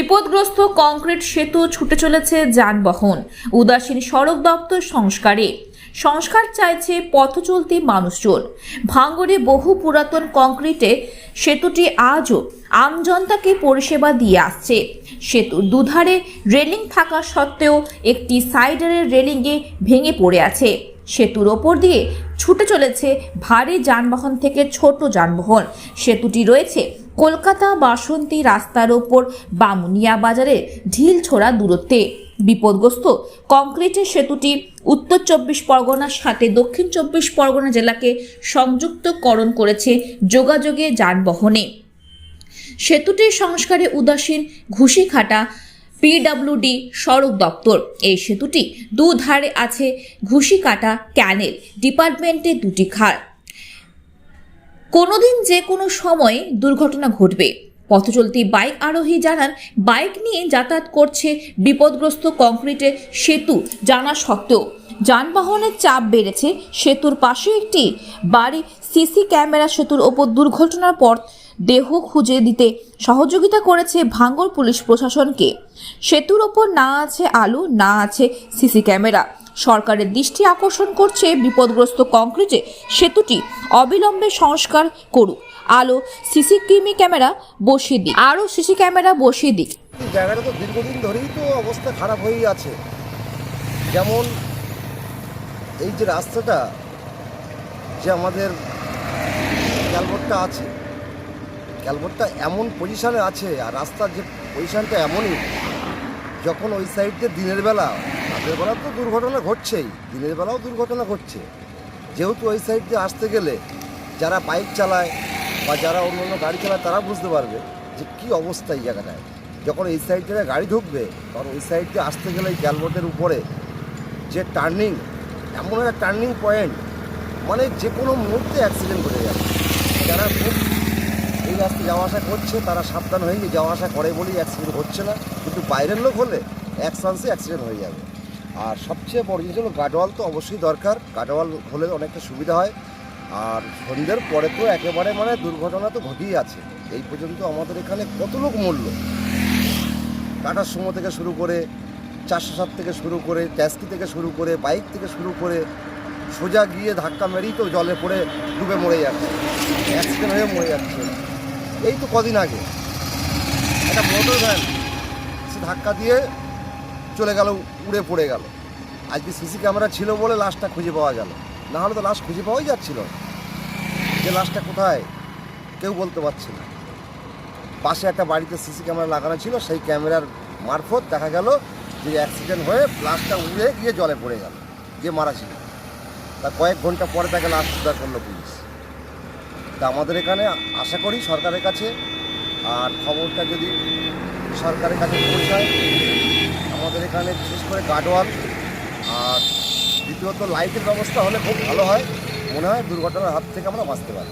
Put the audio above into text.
বিপদগ্রস্ত কংক্রিট সেতু ছুটে চলেছে যানবাহন। উদাসীন সড়ক দপ্তর সংস্কারে। সংস্কার চাইছে পথ চলতি মানুষজন। ভাঙ্গরে বহু পুরাতন কংক্রিটে সেতুটি আজও আমজনতাকে পরিষেবা দিয়ে আসছে। সেতুর দুধারে রেলিং থাকা সত্ত্বেও একটি সাইডারের রেলিংয়ে ভেঙে পড়ে আছে। সেতুর ওপর দিয়ে ছুটে চলেছে ভারী যানবাহন থেকে ছোট যানবাহন। সেতুটি রয়েছে কলকাতা বাসন্তী রাস্তার ওপর বামুনিয়া বাজারের ঢিল ছোড়া দূরত্বে। বিপদগ্রস্ত কংক্রিটের সেতুটি উত্তর চব্বিশ পরগনার সাথে দক্ষিণ চব্বিশ পরগনা জেলাকে সংযুক্তকরণ করেছে যোগাযোগে যানবাহনে। সেতুটির সংস্কারে উদাসীন ঘুষিখাটা পিডব্লিউডি সড়ক দপ্তর। এই সেতুটি দুধারে আছে ঘুষিকাটা ক্যানেল, ডিপার্টমেন্টে দুটি খাল কোনোদিন যে কোনো সময়ে দুর্ঘটনা ঘটবে। পথচলতি বাইক আরোহী জানান, বাইক নিয়ে যাতায়াত করছে বিপদগ্রস্ত কংক্রিটের সেতু জানা সত্ত্বেও। যানবাহনের চাপ বেড়েছে, সেতুর পাশে একটি বাড়ি, সিসি ক্যামেরা সেতুর ওপর দুর্ঘটনার পর দেহ খুঁজে দিতে সহযোগিতা করেছে ভাঙ্গর পুলিশ প্রশাসনকে। সেতুর ওপর না আছে আলো, না আছে সিসি ক্যামেরা। সরকারের দৃষ্টি আকর্ষণ করছে বিপদগ্রস্ত কংক্রিটে সেতুটি। অবিলম্বে সংস্কার করুক। আলো, সিসি টিভি ক্যামেরা বসিয়ে দিক। আরও সিসি ক্যামেরা বসিয়ে দিক। জায়গাটা তো দীর্ঘদিন ধরেই তো অবস্থা খারাপ হয়েই আছে। যেমন এই যে রাস্তাটা, যে আমাদের আছে ক্যালবোর্ডটা এমন পজিশনে আছে আর রাস্তার যে পজিশনটা এমনই, যখন ওই সাইড দিয়ে দিনের বেলা, রাতের বেলা তো দুর্ঘটনা ঘটছেই, দিনের বেলাও দুর্ঘটনা ঘটছে। যেহেতু ওই সাইড দিয়ে আসতে গেলে যারা বাইক চালায় বা যারা অন্য অন্য গাড়ি চালায়, তারা বুঝতে পারবে যে কী অবস্থা এই জায়গাটায়। যখন এই সাইড থেকে গাড়ি ঢুকবে, তখন ওই সাইড দিয়ে আসতে গেলে এই ক্যালবোর্ডের উপরে যে টার্নিং এমন একটা টার্নিং পয়েন্ট মানে যে কোনো মুহূর্তে অ্যাক্সিডেন্ট ঘটে যাবে। যারা খুব এই রাস্তায় যাওয়া আসা করছে, তারা সাবধান হয়ে যাওয়া আসা করে বলেই অ্যাক্সিডেন্ট হচ্ছে না। কিন্তু বাইরের লোক হলে এক চান্সে অ্যাক্সিডেন্ট হয়ে যাবে। আর সবচেয়ে বড় জিনিস হলো গার্ডওয়াল তো অবশ্যই দরকার। গার্ডওয়াল হলে অনেকটা সুবিধা হয়। আর সন্ধ্যের পরে তো একেবারে মানে দুর্ঘটনা তো ঘটেই আছে। এই পর্যন্ত আমাদের এখানে কত লোক মরল? টাটার সময় থেকে শুরু করে, চারশো সাত থেকে শুরু করে, ট্যাক্সি থেকে শুরু করে, বাইক থেকে শুরু করে, সোজা গিয়ে ধাক্কা মেরেই তো জলে পড়ে ডুবে মরে যাচ্ছে। অ্যাক্সিডেন্ট হয়ে মরে যাচ্ছে। এই তো কদিন আগে। একটা মোটর ভ্যান সে ধাক্কা দিয়ে চলে গেল, উড়ে পড়ে গেল। আজকে সিসি ক্যামেরা ছিল বলে লাশটা খুঁজে পাওয়া গেল। না হলে তো লাশ খুঁজে পাওয়াই যাচ্ছিল। যে লাশটা কোথায়, কেউ বলতে পারছে না। পাশে একটা বাড়িতে সিসি ক্যামেরা লাগানো ছিল, সেই ক্যামেরার মারফত দেখা গেল যে অ্যাক্সিডেন্ট হয়ে লাশটা উড়ে গিয়ে জলে পড়ে গেল যে মারা ছিল। তা কয়েক ঘণ্টা পরে তাকে লাশ উদ্ধার করল পুলিশ। তা আমাদের এখানে আশা করি সরকারের কাছে, আর খবরটা যদি সরকারের কাছে পৌঁছায়, আমাদের এখানে বিশেষ করে গার্ডওয়াল, আর দ্বিতীয়ত লাইটের ব্যবস্থা হলে খুব ভালো হয়। মনে হয় দুর্ঘটনার হাত থেকে আমরা বাঁচতে পারি